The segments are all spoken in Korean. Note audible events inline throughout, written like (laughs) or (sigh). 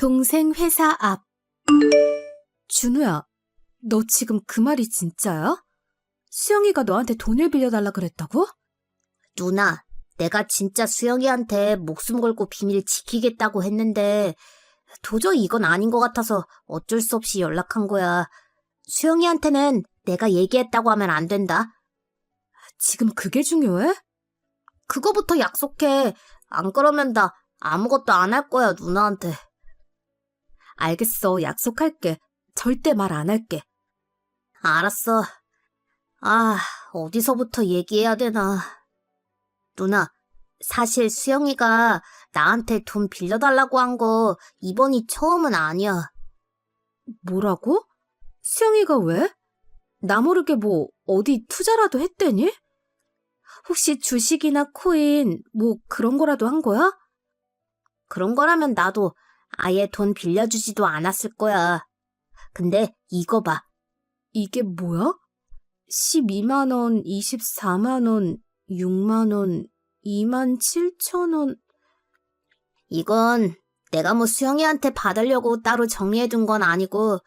동생 회사 앞. 준우야, 너 지금 그 말이 진짜야? 수영이가 너한테 돈을 빌려달라 그랬다고? 누나, 내가 진짜 수영이한테 목숨 걸고 비밀 지키겠다고 했는데 도저히 이건 아닌 것 같아서 어쩔 수 없이 연락한 거야. 수영이한테는 내가 얘기했다고 하면 안 된다. 지금 그게 중요해? 그거부터 약속해. 안 그러면 나 아무것도 안 할 거야, 누나한테. 알겠어, 약속할게. 절대 말 안 할게. 알았어. 아, 어디서부터 얘기해야 되나. 누나, 사실 수영이가 나한테 돈 빌려달라고 한 거 이번이 처음은 아니야. 뭐라고? 수영이가 왜? 나 모르게 뭐 어디 투자라도 했대니? 혹시 주식이나 코인 뭐 그런 거라도 한 거야? 그런 거라면 나도 아예 돈 빌려주지도 않았을 거야. 근데 이거 봐. 이게 뭐야? 12만원, 24만원, 6만원, 2만 7천원. 이건 내가 뭐 수영이한테 받으려고 따로 정리해둔 건 아니고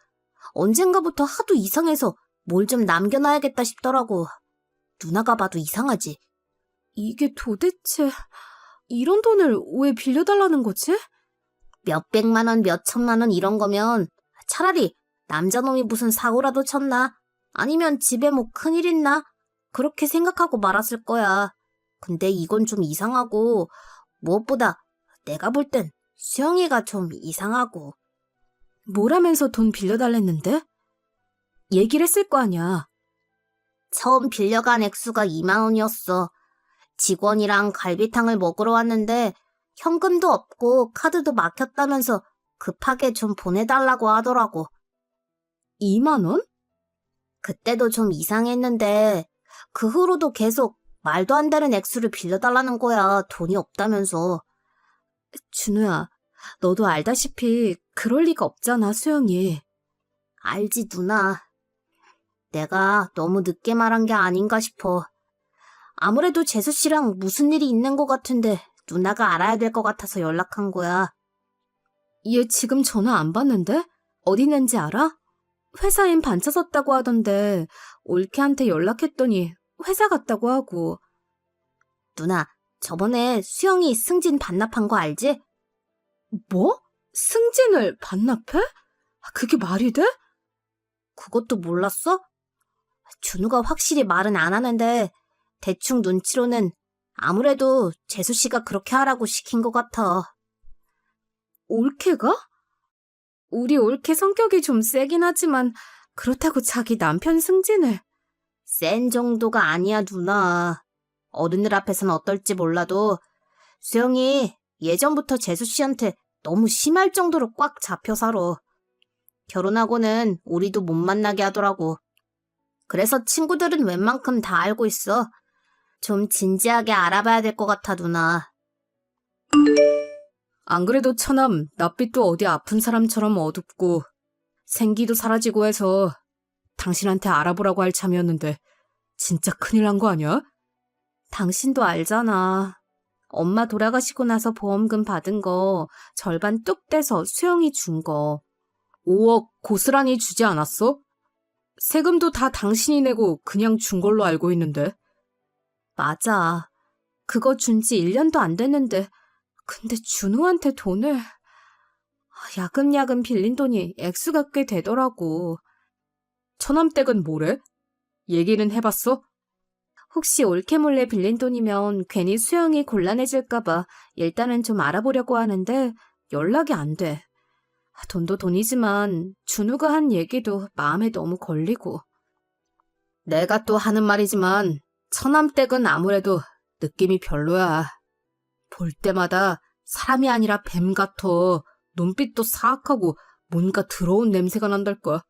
언젠가부터 하도 이상해서 뭘 좀 남겨놔야겠다 싶더라고. 누나가 봐도 이상하지? 이게 도대체 이런 돈을 왜 빌려달라는 거지? 몇백만 원, 몇천만 원 이런 거면 차라리 남자놈이 무슨 사고라도 쳤나? 아니면 집에 뭐 큰일 있나? 그렇게 생각하고 말았을 거야. 근데 이건 좀 이상하고 무엇보다 내가 볼 땐 수영이가 좀 이상하고 뭐라면서 돈 빌려달랬는데? 얘기를 했을 거 아니야. 처음 빌려간 액수가 2만 원이었어. 직원이랑 갈비탕을 먹으러 왔는데 현금도 없고 카드도 막혔다면서 급하게 좀 보내달라고 하더라고. 2만 원? 그때도 좀 이상했는데 그 후로도 계속 말도 안 되는 액수를 빌려달라는 거야. 돈이 없다면서. 준우야, 너도 알다시피 그럴 리가 없잖아, 수영이. 알지, 누나. 내가 너무 늦게 말한 게 아닌가 싶어. 아무래도 재수 씨랑 무슨 일이 있는 것 같은데 누나가 알아야 될 것 같아서 연락한 거야. 얘 지금 전화 안 받는데? 어디 있는지 알아? 회사엔 반차 섰다고 하던데 올케한테 연락했더니 회사 갔다고 하고 누나, 저번에 수영이 승진 반납한 거 알지? 뭐? 승진을 반납해? 아, 그게 말이 돼? 그것도 몰랐어? 준우가 확실히 말은 안 하는데 대충 눈치로는 아무래도 재수 씨가 그렇게 하라고 시킨 것 같아. 올케가? 우리 올케 성격이 좀 세긴 하지만 그렇다고 자기 남편 승진을 센 정도가 아니야, 누나. 어른들 앞에선 어떨지 몰라도 수영이 예전부터 재수 씨한테 너무 심할 정도로 꽉 잡혀 살아. 결혼하고는 우리도 못 만나게 하더라고. 그래서 친구들은 웬만큼 다 알고 있어. 좀 진지하게 알아봐야 될 것 같아, 누나. 안 그래도 처남 낯빛도 어디 아픈 사람처럼 어둡고 생기도 사라지고 해서 당신한테 알아보라고 할 참이었는데 진짜 큰일 난 거 아니야? 당신도 알잖아. 엄마 돌아가시고 나서 보험금 받은 거 절반 뚝 떼서 수영이 준 거. 5억 고스란히 주지 않았어? 세금도 다 당신이 내고 그냥 준 걸로 알고 있는데. 맞아. 그거 준 지 1년도 안 됐는데 근데 준우한테 돈을 아, 야금야금 빌린 돈이 액수가 꽤 되더라고. 처남댁은 뭐래? 얘기는 해봤어? 혹시 옳게 몰래 빌린 돈이면 괜히 수영이 곤란해질까봐 일단은 좀 알아보려고 하는데 연락이 안 돼. 아, 돈도 돈이지만 준우가 한 얘기도 마음에 너무 걸리고. 내가 또 하는 말이지만 처남댁은 아무래도 느낌이 별로야. 볼 때마다 사람이 아니라 뱀 같아. 눈빛도 사악하고 뭔가 더러운 냄새가 난달까.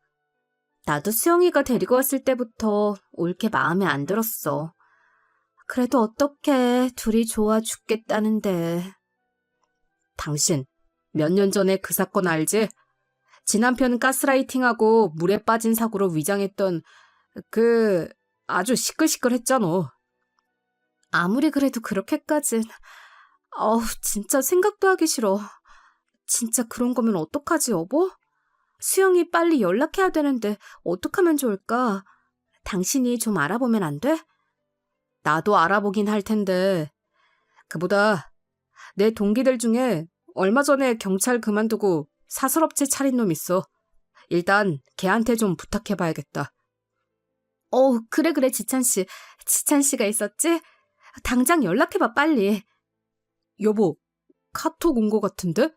나도 수영이가 데리고 왔을 때부터 옳게 마음에 안 들었어. 그래도 어떻게 둘이 좋아 죽겠다는데. 당신, 몇 년 전에 그 사건 알지? 지 남편 가스라이팅하고 물에 빠진 사고로 위장했던 그 아주 시끌시끌했잖아. 아무리 그래도 그렇게까진 어우 진짜 생각도 하기 싫어. 진짜 그런 거면 어떡하지, 여보? 수영이 빨리 연락해야 되는데 어떡하면 좋을까? 당신이 좀 알아보면 안 돼? 나도 알아보긴 할 텐데. 그보다 내 동기들 중에 얼마 전에 경찰 그만두고 사설업체 차린 놈 있어. 일단 걔한테 좀 부탁해봐야겠다. 어, 그래 그래 지찬 씨. 지찬 씨가 있었지? 당장 연락해봐 빨리. 여보, 카톡 온 거 같은데?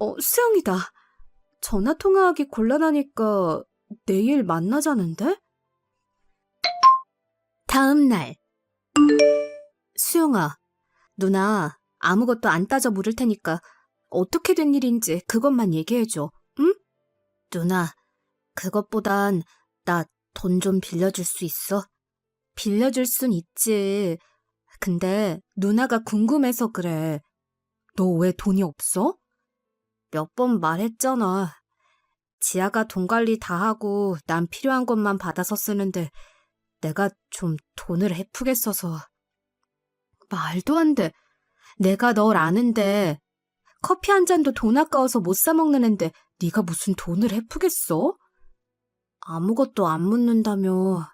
어, 수영이다. 전화 통화하기 곤란하니까 내일 만나자는데? 다음 날. 수영아, 누나 아무것도 안 따져 물을 테니까 어떻게 된 일인지 그것만 얘기해줘, 응? 누나, 그것보단 나 돈 좀 빌려줄 수 있어? 빌려줄 순 있지. 근데 누나가 궁금해서 그래. 너 왜 돈이 없어? 몇 번 말했잖아. 지아가 돈 관리 다 하고 난 필요한 것만 받아서 쓰는데 내가 좀 돈을 헤프게 써서. 말도 안 돼. 내가 널 아는데 커피 한 잔도 돈 아까워서 못 사 먹는 앤데 네가 무슨 돈을 헤프게 써? 아무것도 안 묻는다며.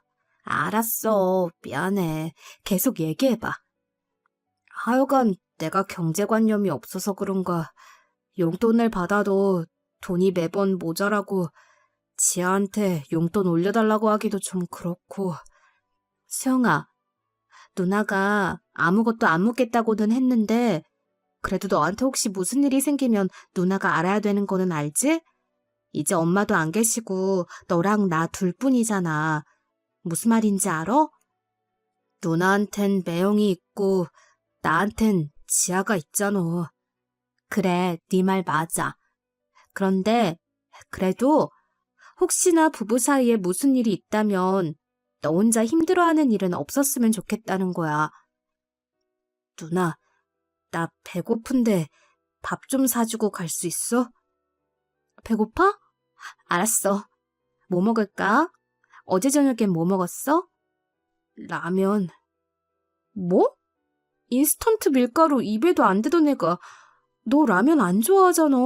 알았어. 미안해. 계속 얘기해봐. 하여간 내가 경제관념이 없어서 그런가 용돈을 받아도 돈이 매번 모자라고 지아한테 용돈 올려달라고 하기도 좀 그렇고 수영아 누나가 아무것도 안 묻겠다고는 했는데 그래도 너한테 혹시 무슨 일이 생기면 누나가 알아야 되는 거는 알지? 이제 엄마도 안 계시고 너랑 나 둘뿐이잖아. 무슨 말인지 알아? 누나한텐 매형이 있고 나한텐 지아가 있잖아. 그래, 네 말 맞아. 그런데 그래도 혹시나 부부 사이에 무슨 일이 있다면 너 혼자 힘들어하는 일은 없었으면 좋겠다는 거야. 누나, 나 배고픈데 밥 좀 사주고 갈 수 있어? 배고파? 알았어. 뭐 먹을까? 어제 저녁엔 뭐 먹었어? 라면. 뭐? 인스턴트 밀가루 입에도 안 대던 애가 너 라면 안 좋아하잖아.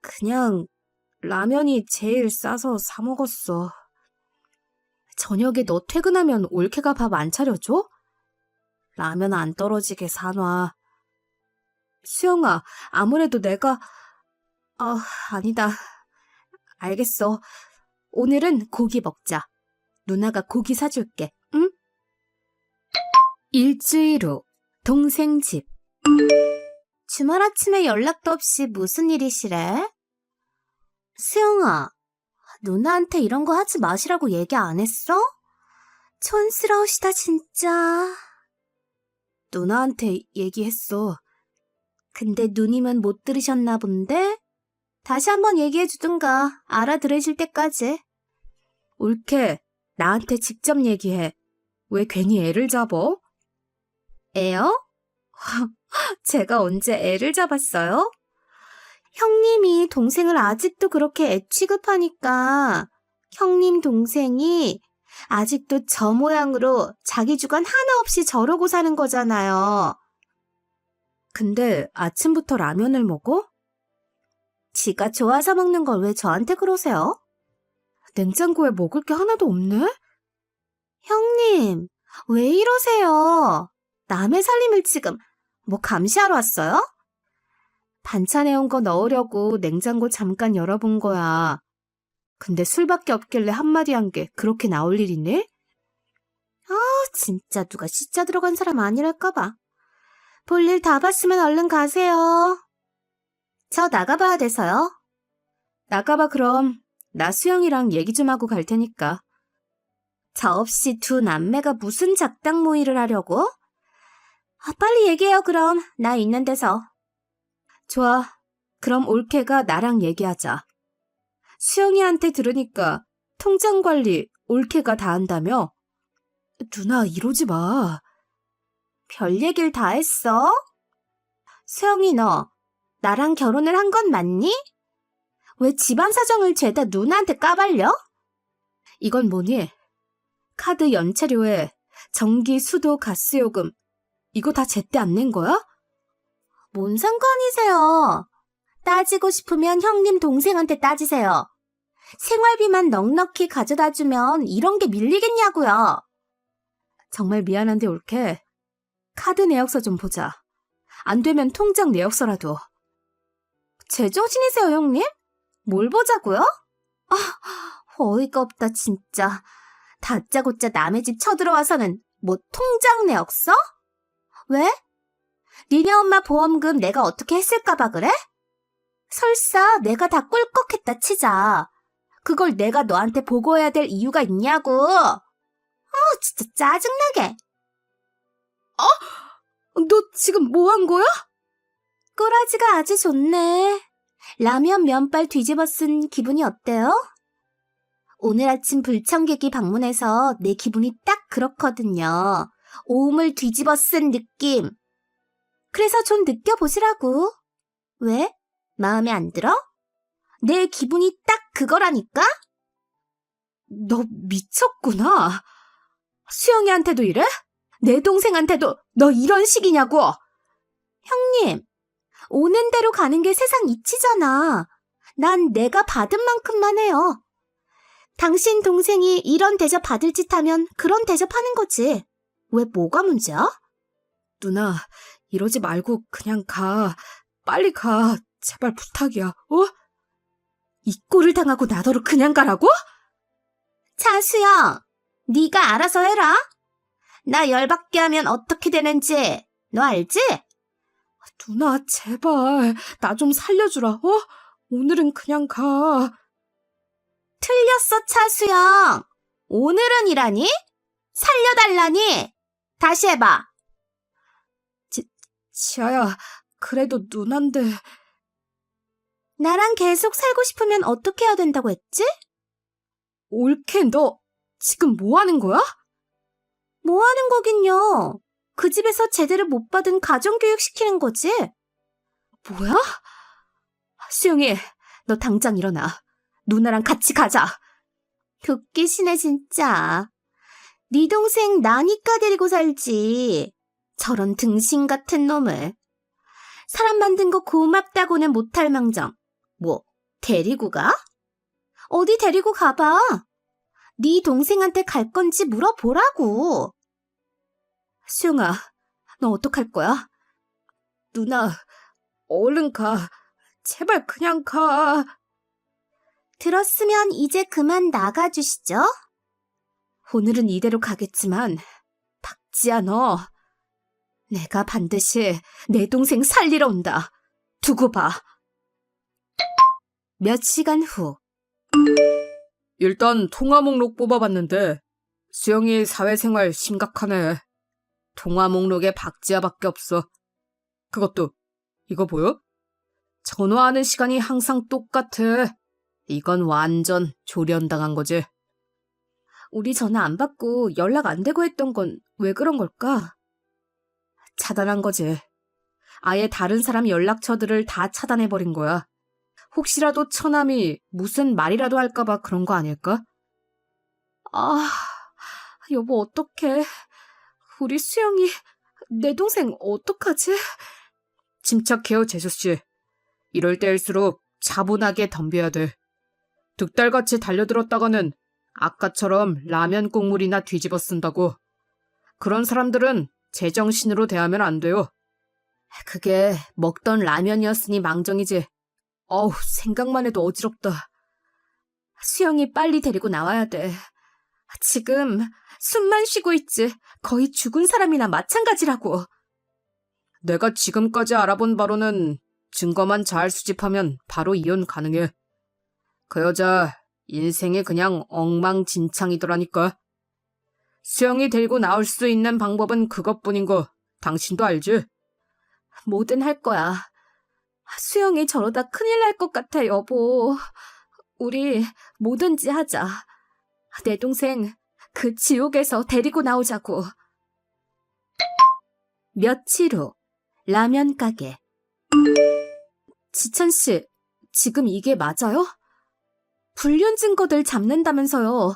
그냥 라면이 제일 싸서 사 먹었어. 저녁에 너 퇴근하면 올케가 밥 안 차려줘? 라면 안 떨어지게 사놔. 수영아, 아무래도 내가, 아, 아니다. 알겠어. 오늘은 고기 먹자. 누나가 고기 사줄게, 응? 일주일 후, 동생 집. 주말 아침에 연락도 없이 무슨 일이시래? 수영아, 누나한테 이런 거 하지 마시라고 얘기 안 했어? 촌스러우시다, 진짜. 누나한테 얘기했어. 근데 누님은 못 들으셨나 본데? 다시 한번 얘기해 주든가, 알아들으실 때까지. 올케, 나한테 직접 얘기해. 왜 괜히 애를 잡어? 애요? (laughs) 제가 언제 애를 잡았어요? 형님이 동생을 아직도 그렇게 애 취급하니까 형님 동생이 아직도 저 모양으로 자기 주관 하나 없이 저러고 사는 거잖아요. 근데 아침부터 라면을 먹어? 지가 좋아서 먹는 걸 왜 저한테 그러세요? 냉장고에 먹을 게 하나도 없네? 형님, 왜 이러세요? 남의 살림을 지금 뭐 감시하러 왔어요? 반찬에 온 거 넣으려고 냉장고 잠깐 열어본 거야. 근데 술밖에 없길래 한마디 한 게 그렇게 나올 일이네? 아, 진짜 누가 진짜 들어간 사람 아니랄까봐. 볼일 다 봤으면 얼른 가세요. 저 나가봐야 돼서요. 나가봐 그럼. 나 수영이랑 얘기 좀 하고 갈 테니까. 저 없이 두 남매가 무슨 작당 모의를 하려고? 아, 빨리 얘기해요, 그럼. 나 있는 데서. 좋아. 그럼 올케가 나랑 얘기하자. 수영이한테 들으니까 통장 관리 올케가 다 한다며? 누나 이러지 마. 별 얘기를 다 했어? 수영이 너, 나랑 결혼을 한 건 맞니? 왜 집안 사정을 죄다 누나한테 까발려? 이건 뭐니? 카드 연체료에 전기, 수도, 가스요금 이거 다 제때 안 낸 거야? 뭔 상관이세요? 따지고 싶으면 형님 동생한테 따지세요. 생활비만 넉넉히 가져다 주면 이런 게 밀리겠냐고요. 정말 미안한데 올케. 카드 내역서 좀 보자. 안 되면 통장 내역서라도. 제 정신이세요, 형님? 뭘 보자고요? 아, 어이가 없다, 진짜. 다짜고짜 남의 집 쳐들어와서는 뭐 통장 내역서? 왜? 니네 엄마 보험금 내가 어떻게 했을까봐 그래? 설사 내가 다 꿀꺽했다 치자. 그걸 내가 너한테 보고해야 될 이유가 있냐고. 아, 진짜 짜증나게. 너 지금 뭐 한 거야? 꼬라지가 아주 좋네. 라면 면발 뒤집어 쓴 기분이 어때요? 오늘 아침 불청객이 방문해서 내 기분이 딱 그렇거든요. 오음을 뒤집어 쓴 느낌. 그래서 좀 느껴보시라고. 왜? 마음에 안 들어? 내 기분이 딱 그거라니까? 너 미쳤구나. 수영이한테도 이래? 내 동생한테도 너 이런 식이냐고. 형님, 오는 대로 가는 게 세상 이치잖아. 난 내가 받은 만큼만 해요. 당신 동생이 이런 대접 받을 짓 하면 그런 대접하는 거지. 왜 뭐가 문제야? 누나, 이러지 말고 그냥 가. 빨리 가. 제발 부탁이야. 어? 이 꼴을 당하고 나더러 그냥 가라고? 차수영, 네가 알아서 해라. 나 열받게 하면 어떻게 되는지 너 알지? 누나, 제발. 나 좀 살려주라. 어? 오늘은 그냥 가. 틀렸어, 차수영. 오늘은 이라니? 살려달라니? 다시 해봐. 지아야, 그래도 누난데. 나랑 계속 살고 싶으면 어떻게 해야 된다고 했지? 올케, 너 지금 뭐 하는 거야? 뭐 하는 거긴요. 그 집에서 제대로 못 받은 가정교육 시키는 거지. 뭐야? 수영이, 너 당장 일어나. 누나랑 같이 가자. 웃기시네, 진짜. 네 동생 나니까 데리고 살지. 저런 등신 같은 놈을. 사람 만든 거 고맙다고는 못할 망정. 뭐, 데리고 가? 어디 데리고 가봐. 네 동생한테 갈 건지 물어보라고. 수영아, 너 어떡할 거야? 누나, 얼른 가. 제발 그냥 가. 들었으면 이제 그만 나가주시죠. 오늘은 이대로 가겠지만, 박지아 너. 내가 반드시 내 동생 살리러 온다. 두고 봐. 몇 시간 후. 일단 통화 목록 뽑아봤는데, 수영이 사회생활 심각하네. 통화 목록에 박지아밖에 없어. 그것도, 이거 보여? 전화하는 시간이 항상 똑같아. 이건 완전 조련당한 거지. 우리 전화 안 받고 연락 안 되고 했던 건 왜 그런 걸까? 차단한 거지. 아예 다른 사람 연락처들을 다 차단해버린 거야. 혹시라도 처남이 무슨 말이라도 할까봐 그런 거 아닐까? 아, 여보, 어떡해. 우리 수영이, 내 동생 어떡하지? 침착해요, 재수 씨. 이럴 때일수록 차분하게 덤벼야 돼. 득달같이 달려들었다가는 아까처럼 라면 국물이나 뒤집어 쓴다고. 그런 사람들은 제정신으로 대하면 안 돼요. 그게 먹던 라면이었으니 망정이지. 어우, 생각만 해도 어지럽다. 수영이 빨리 데리고 나와야 돼. 지금 숨만 쉬고 있지. 거의 죽은 사람이나 마찬가지라고. 내가 지금까지 알아본 바로는 증거만 잘 수집하면 바로 이혼 가능해. 그 여자 인생이 그냥 엉망진창이더라니까. 수영이 데리고 나올 수 있는 방법은 그것뿐인 거 당신도 알지? 뭐든 할 거야. 수영이 저러다 큰일 날 것 같아, 여보. 우리 뭐든지 하자. 내 동생 그 지옥에서 데리고 나오자고. 며칠 후 라면 가게. 지천 씨, 지금 이게 맞아요? 불륜 증거들 잡는다면서요.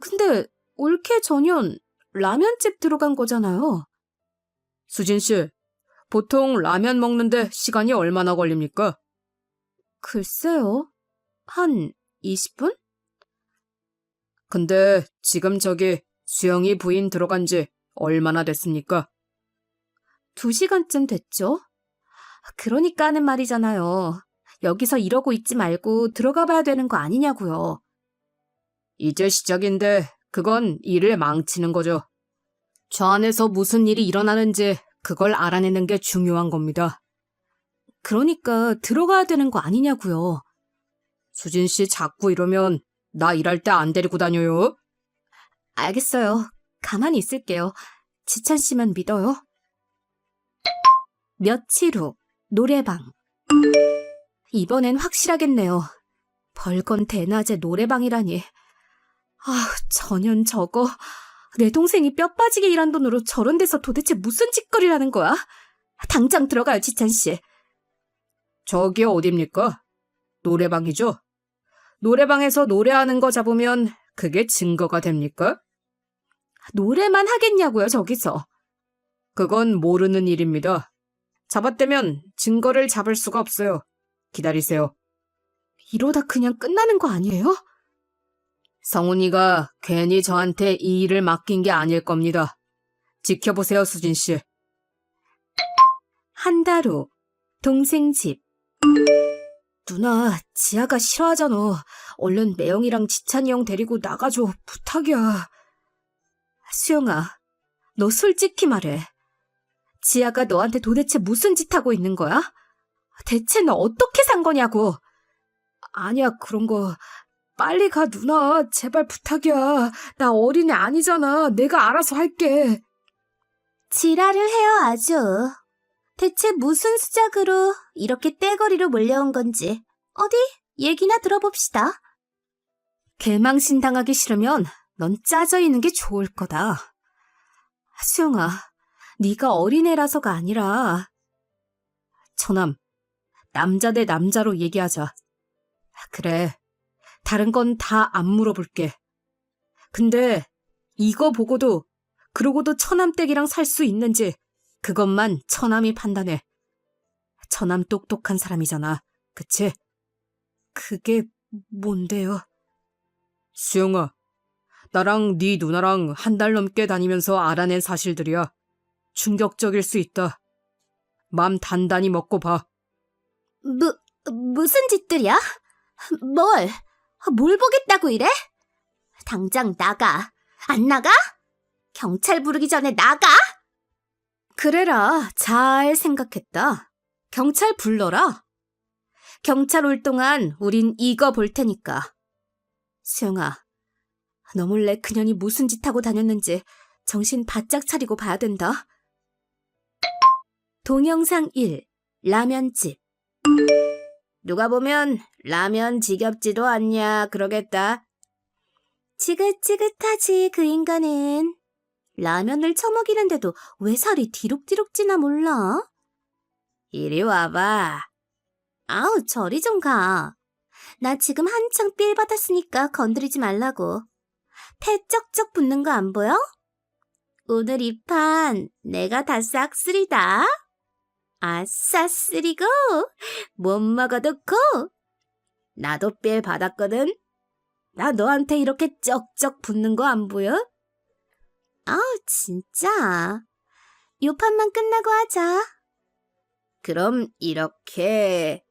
근데 올케 전현 라면집 들어간 거잖아요. 수진 씨, 보통 라면 먹는데 시간이 얼마나 걸립니까? 글쎄요. 한 20분? 근데 지금 저기 수영이 부인 들어간 지 얼마나 됐습니까? 두 시간쯤 됐죠? 그러니까 하는 말이잖아요. 여기서 이러고 있지 말고 들어가 봐야 되는 거 아니냐고요. 이제 시작인데 그건 일을 망치는 거죠. 저 안에서 무슨 일이 일어나는지 그걸 알아내는 게 중요한 겁니다. 그러니까 들어가야 되는 거 아니냐고요. 수진 씨 자꾸 이러면 나 일할 때 안 데리고 다녀요. 알겠어요. 가만히 있을게요. 지찬 씨만 믿어요. 며칠 후 노래방. 이번엔 확실하겠네요. 벌건 대낮에 노래방이라니. 아, 전현 저거. 내 동생이 뼈 빠지게 일한 돈으로 저런 데서 도대체 무슨 짓거리라는 거야? 당장 들어가요, 지찬 씨. 저기 어딥니까? 노래방이죠? 노래방에서 노래하는 거 잡으면 그게 증거가 됩니까? 노래만 하겠냐고요, 저기서. 그건 모르는 일입니다. 잡았다면 증거를 잡을 수가 없어요. 기다리세요. 이러다 그냥 끝나는 거 아니에요? 성훈이가 괜히 저한테 이 일을 맡긴 게 아닐 겁니다. 지켜보세요, 수진 씨. 한 달 후, 동생 집. 누나, 지아가 싫어하잖아. 얼른 매영이랑 지찬이 형 데리고 나가줘. 부탁이야. 수영아, 너 솔직히 말해. 지아가 너한테 도대체 무슨 짓 하고 있는 거야? 대체 너 어떻게 산 거냐고. 아니야, 그런 거. 빨리 가, 누나. 제발 부탁이야. 나 어린애 아니잖아. 내가 알아서 할게. 지랄을 해요, 아주. 대체 무슨 수작으로 이렇게 떼거리로 몰려온 건지 어디 얘기나 들어봅시다. 개망신 당하기 싫으면 넌 짜져 있는 게 좋을 거다. 수영아, 네가 어린애라서가 아니라 처남, 남자 대 남자로 얘기하자. 그래, 다른 건 다 안 물어볼게. 근데 이거 보고도 그러고도 처남댁이랑 살 수 있는지 그것만 처남이 판단해. 처남 똑똑한 사람이잖아. 그치? 그게 뭔데요? 수영아, 나랑 네 누나랑 한 달 넘게 다니면서 알아낸 사실들이야. 충격적일 수 있다. 맘 단단히 먹고 봐. 무, 무슨 짓들이야? 뭘? 뭘 보겠다고 이래? 당장 나가. 안 나가? 경찰 부르기 전에 나가? 그래라, 잘 생각했다. 경찰 불러라. 경찰 올 동안 우린 이거 볼 테니까. 수영아, 너 몰래 그년이 무슨 짓 하고 다녔는지 정신 바짝 차리고 봐야 된다. 동영상 1. 라면집. 누가 보면 라면 지겹지도 않냐 그러겠다. 지긋지긋하지 그 인간은. 라면을 처먹이는데도 왜 살이 디룩디룩 찌나 몰라? 이리 와봐. 아우, 저리 좀 가. 나 지금 한창 삘 받았으니까 건드리지 말라고. 태 쩍쩍 붙는 거 안 보여? 오늘 이 판 내가 다 싹쓸이다. 아싸 쓰리고 못 먹어도 고. 나도 삘 받았거든. 나 너한테 이렇게 쩍쩍 붙는 거 안 보여? 아우 진짜. 요 판만 끝나고 하자. 그럼 이렇게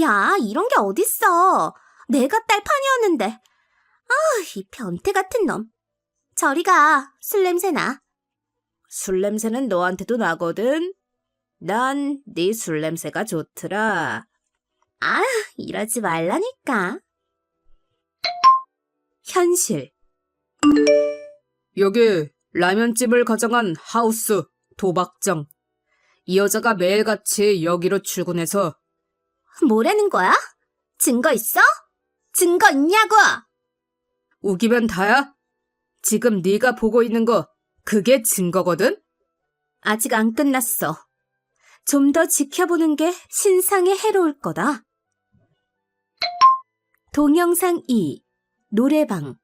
야, 이런 게 어딨어. 내가 딸 판이었는데. 아, 이 변태 같은 놈. 저리 가. 술 냄새나. 술 냄새는 너한테도 나거든. 난 네 술 냄새가 좋더라. 아, 이러지 말라니까. 현실. 여기 라면집을 가정한 하우스 도박정. 이 여자가 매일같이 여기로 출근해서 뭐라는 거야? 증거 있어? 증거 있냐고! 우기면 다야? 지금 네가 보고 있는 거 그게 증거거든? 아직 안 끝났어. 좀 더 지켜보는 게 신상에 해로울 거다. 동영상 2 노래방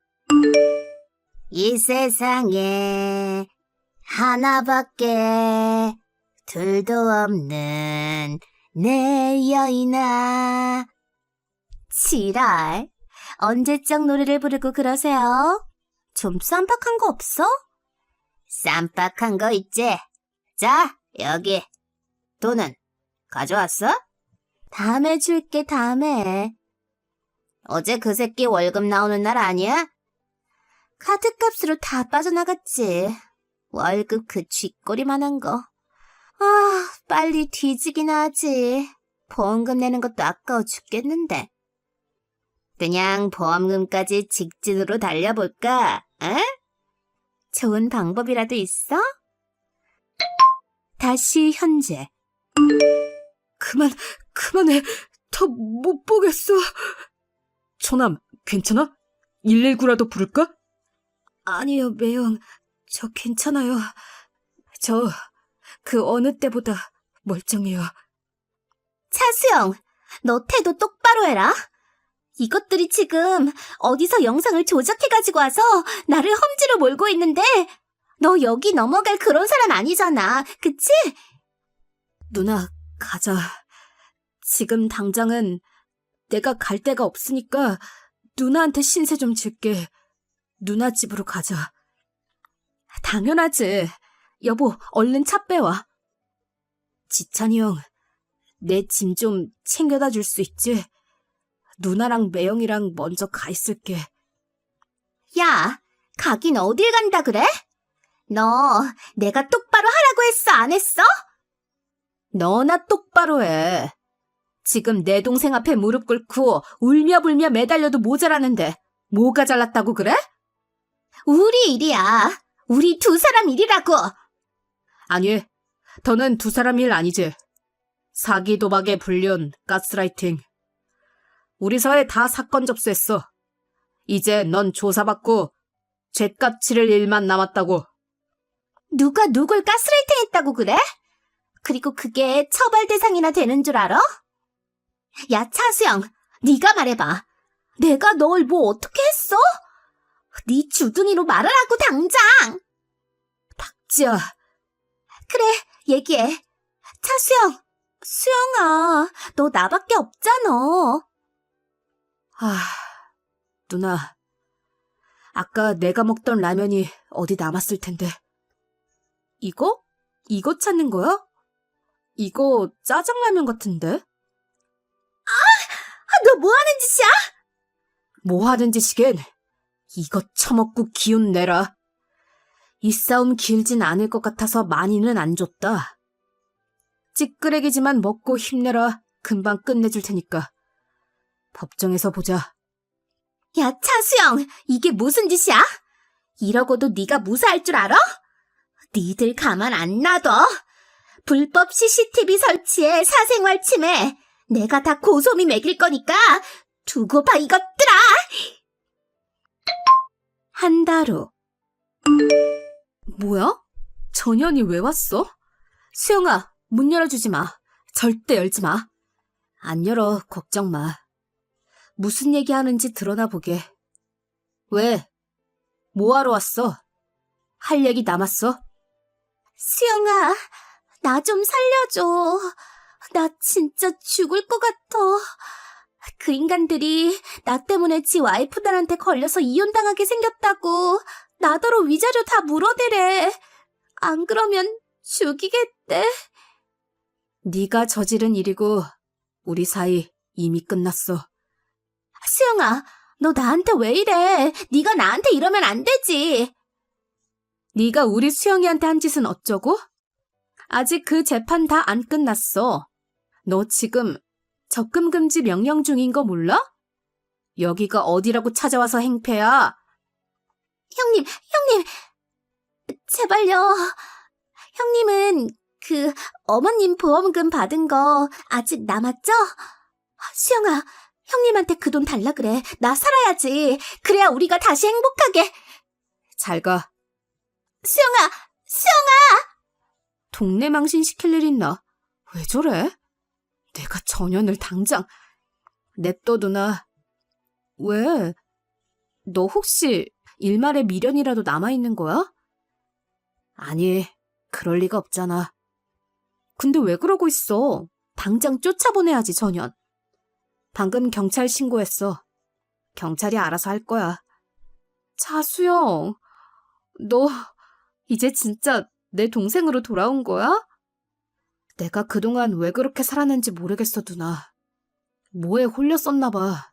이 세상에 하나밖에 둘도 없는 내 여인아 지랄. 언제적 노래를 부르고 그러세요? 좀 쌈박한 거 없어? 쌈박한 거 있지? 자, 여기. 돈은 가져왔어? 다음에 줄게, 다음에. 어제 그 새끼 월급 나오는 날 아니야? 카드값으로 다 빠져나갔지. 월급 그 쥐꼬리만한 거. 아, 빨리 뒤지기나 하지. 보험금 내는 것도 아까워 죽겠는데. 그냥 보험금까지 직진으로 달려볼까? 에? 좋은 방법이라도 있어? 다시 현재. 그만, 그만해. 더 못 보겠어. 처남, 괜찮아? 119라도 부를까? 아니요, 매형. 저 괜찮아요. 저, 그 어느 때보다 멀쩡해요. 차수영, 너 태도 똑바로 해라. 이것들이 지금 어디서 영상을 조작해가지고 와서 나를 험지로 몰고 있는데 너 여기 넘어갈 그런 사람 아니잖아. 그치? 누나, 가자. 지금 당장은 내가 갈 데가 없으니까 누나한테 신세 좀 질게. 누나 집으로 가자. 당연하지. 여보, 얼른 차 빼와. 지찬이 형, 내 짐 좀 챙겨다 줄 수 있지? 누나랑 매형이랑 먼저 가 있을게. 야, 가긴 어딜 간다 그래? 너 내가 똑바로 하라고 했어 안 했어? 너나 똑바로 해. 지금 내 동생 앞에 무릎 꿇고 울며 불며 매달려도 모자라는데 뭐가 잘났다고 그래? 우리 일이야. 우리 두 사람 일이라고. 아니, 더는 두 사람 일 아니지. 사기, 도박에 불륜, 가스라이팅. 우리 사회 다 사건 접수했어. 이제 넌 조사받고 죗값 치를 일만 남았다고. 누가 누굴 가스라이팅 했다고 그래? 그리고 그게 처벌 대상이나 되는 줄 알아? 야, 차수영, 네가 말해봐. 내가 널 뭐 어떻게 했어? 네 주둥이로 말을 하고 당장! 찌야, 그래, 얘기해. 차수영, 수영아, 너 나밖에 없잖아. 아, 누나. 아까 내가 먹던 라면이 어디 남았을 텐데. 이거? 이거 찾는 거야? 이거 짜장라면 같은데? 아, 너 뭐 하는 짓이야? 뭐 하는 짓이겐 이거 처먹고 기운 내라. 이 싸움 길진 않을 것 같아서 많이는 안 줬다. 찌끄레기지만 먹고 힘내라. 금방 끝내줄 테니까. 법정에서 보자. 야, 차수영, 이게 무슨 짓이야? 이러고도 네가 무사할 줄 알아? 니들 가만 안 놔둬. 불법 CCTV 설치에 사생활 침해. 내가 다 고소미 매길 거니까 두고 봐 이것들아. 한 달 후. 뭐야? 전현이 왜 왔어? 수영아, 문 열어주지 마. 절대 열지 마. 안 열어, 걱정 마. 무슨 얘기 하는지 드러나 보게. 왜? 뭐하러 왔어? 할 얘기 남았어? 수영아, 나 좀 살려줘. 나 진짜 죽을 것 같아. 그 인간들이 나 때문에 지 와이프들한테 걸려서 이혼당하게 생겼다고 나더러 위자료 다 물어대래. 안 그러면 죽이겠대. 네가 저지른 일이고 우리 사이 이미 끝났어. 수영아, 너 나한테 왜 이래? 네가 나한테 이러면 안 되지. 네가 우리 수영이한테 한 짓은 어쩌고? 아직 그 재판 다 안 끝났어. 너 지금 적금 금지 명령 중인 거 몰라? 여기가 어디라고 찾아와서 행패야? 형님, 형님, 제발요. 형님은 그 어머님 보험금 받은 거 아직 남았죠? 수영아, 형님한테 그 돈 달라 그래. 나 살아야지. 그래야 우리가 다시 행복하게. 잘 가. 수영아, 수영아! 동네 망신 시킬 일 있나? 왜 저래? 내가 전현을 당장 냅둬 누나. 왜? 너 혹시 일말의 미련이라도 남아있는 거야? 아니, 그럴 리가 없잖아. 근데 왜 그러고 있어? 당장 쫓아보내야지, 전현. 방금 경찰 신고했어. 경찰이 알아서 할 거야. 차수영, 너 이제 진짜 내 동생으로 돌아온 거야? 내가 그동안 왜 그렇게 살았는지 모르겠어, 누나. 뭐에 홀렸었나 봐.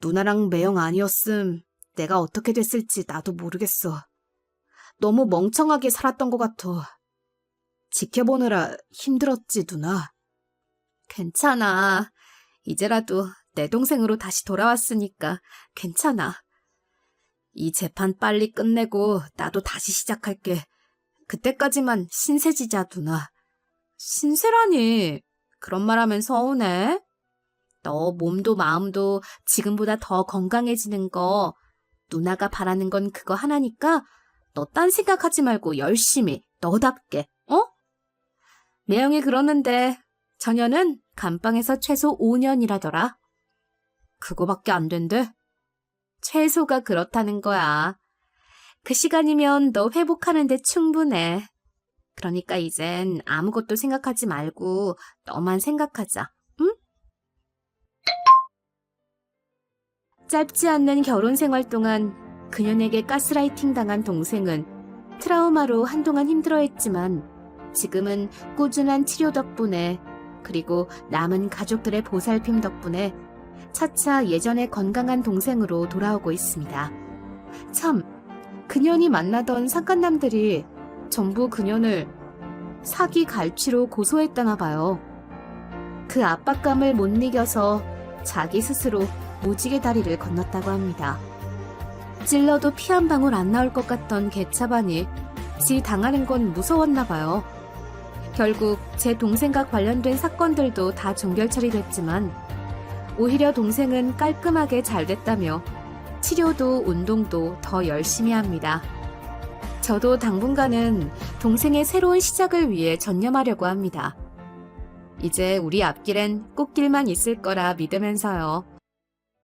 누나랑 매형 아니었음 내가 어떻게 됐을지 나도 모르겠어. 너무 멍청하게 살았던 것 같아. 지켜보느라 힘들었지, 누나. 괜찮아. 이제라도 내 동생으로 다시 돌아왔으니까 괜찮아. 이 재판 빨리 끝내고 나도 다시 시작할게. 그때까지만 신세지자, 누나. 신세라니. 그런 말 하면 서운해. 너 몸도 마음도 지금보다 더 건강해지는 거 누나가 바라는 건 그거 하나니까 너 딴 생각하지 말고 열심히 너답게 어? 매형이 그러는데 전혀는 감방에서 최소 5년이라더라. 그거밖에 안 된대. 최소가 그렇다는 거야. 그 시간이면 너 회복하는데 충분해. 그러니까 이젠 아무것도 생각하지 말고 너만 생각하자. 응? 짧지 않는 결혼 생활 동안 그녀에게 가스라이팅 당한 동생은 트라우마로 한동안 힘들어했지만 지금은 꾸준한 치료 덕분에 그리고 남은 가족들의 보살핌 덕분에 차차 예전의 건강한 동생으로 돌아오고 있습니다. 참, 그년이 만나던 상간남들이 전부 그년을 사기 갈취로 고소했다나 봐요. 그 압박감을 못 이겨서 자기 스스로 무지개 다리를 건넜다고 합니다. 찔러도 피 한 방울 안 나올 것 같던 개차반이 지 당하는 건 무서웠나 봐요. 결국 제 동생과 관련된 사건들도 다 종결 처리됐지만 오히려 동생은 깔끔하게 잘 됐다며 치료도 운동도 더 열심히 합니다. 저도 당분간은 동생의 새로운 시작을 위해 전념하려고 합니다. 이제 우리 앞길엔 꽃길만 있을 거라 믿으면서요.